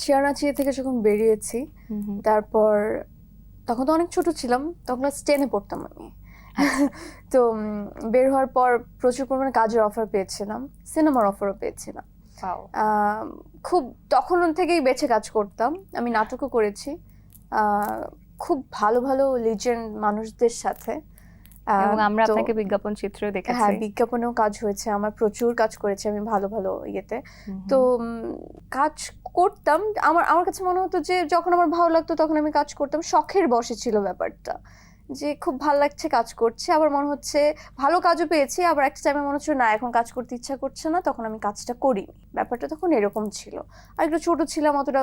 শিয়ারাচিয়া থেকে যখন বেরিয়েছি তারপর তখন তো অনেক ছোট ছিলাম তখন ক্লাস টেনে পড়তাম আমি। তো বের হওয়ার পর প্রচুর পরিমাণে কাজের অফার পেয়েছিলাম সিনেমার অফারও পেয়েছিলাম। খুব তখন থেকেই বেছে কাজ করতাম আমি নাটকও করেছি। খুব ভালো ভালো লিজেন্ড মানুষদের সাথে। এবং আমরা আপনাকে বিজ্ঞাপন চিত্র হ্যাঁ বিজ্ঞাপনেও কাজ হয়েছে। আমার প্রচুর কাজ করেছি আমি ভালো ভালো ইয়েতে। তো কাজ করতাম। আমার আমার কাছে মনে হতো যে যখন আমার ভালো লাগতো তখন আমি কাজ করতাম। শখের বসে ছিল ব্যাপারটা। যে খুব ভালো লাগছে কাজ করছে। আবার মনে হচ্ছে ভালো কাজও পেয়েছি। আবার একটা টাইমে মনে হচ্ছে না এখন কাজ করতে ইচ্ছা করছে না। তখন আমি কাজটা করি ব্যাপারটা তখন এরকম ছিল। আর একটু ছোট ছিলাম অতটা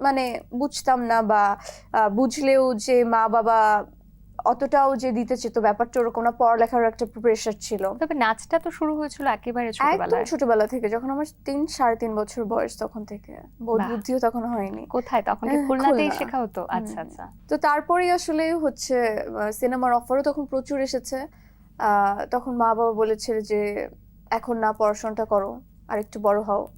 মানে বুঝতাম না বা বুঝলেও যে মা বাবা অতটাও যে দিতে চেত ব্যাপারটা ওরকম না পড়ালেখার একটা প্রেশার ছিল। তবে নাচটা তো শুরু হয়েছিল একেবারে একদম ছোটবেলা থেকে যখন আমার তিন সাড়ে তিন বছর বয়স তখন থেকে। বোধ। বুদ্ধিও তখন হয়নি। কোথায়? তখন খুলনাতেই শেখা হতো? আচ্ছা আচ্ছা। তো তারপরেই আসলে হচ্ছে সিনেমার অফারও তখন প্রচুর এসেছে। আহ, তখন মা বাবা বলেছিল যে এখন না পড়াশোনাটা করো আর একটু বড় হও।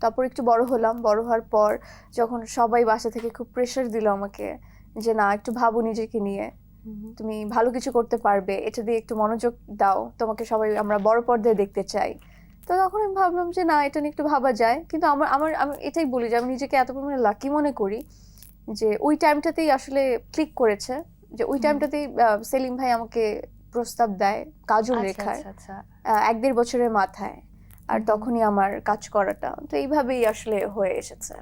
তারপর একটু বড় হলাম। বড় হওয়ার পর যখন সবাই বাসা থেকে খুব প্রেশার দিল আমাকে যে না একটু ভাবো নিজেকে নিয়ে। তুমি ভালো কিছু করতে পারবে এটা দিয়ে একটু মনোযোগ দাও তোমাকে সবাই আমরা বড় পর্দায় দেখতে চাই। তো তখন আমি ভাবলাম যে না এটা নিয়ে একটু ভাবা যায়। কিন্তু আমার আমার আমি এটাই বলি যে আমি নিজেকে এত পরিমাণে লাকি মনে করি যে ওই টাইমটাতেই আসলে ক্লিক করেছে যে ওই টাইমটাতেই সেলিম ভাই আমাকে প্রস্তাব দেয় কাজল আচ্ছা, রেখার আচ্ছা আচ্ছা। আহ, এক দেড় বছরের মাথায়। আর তখনই আমার কাজ করাটা। তো এইভাবেই আসলে হয়ে এসেছে।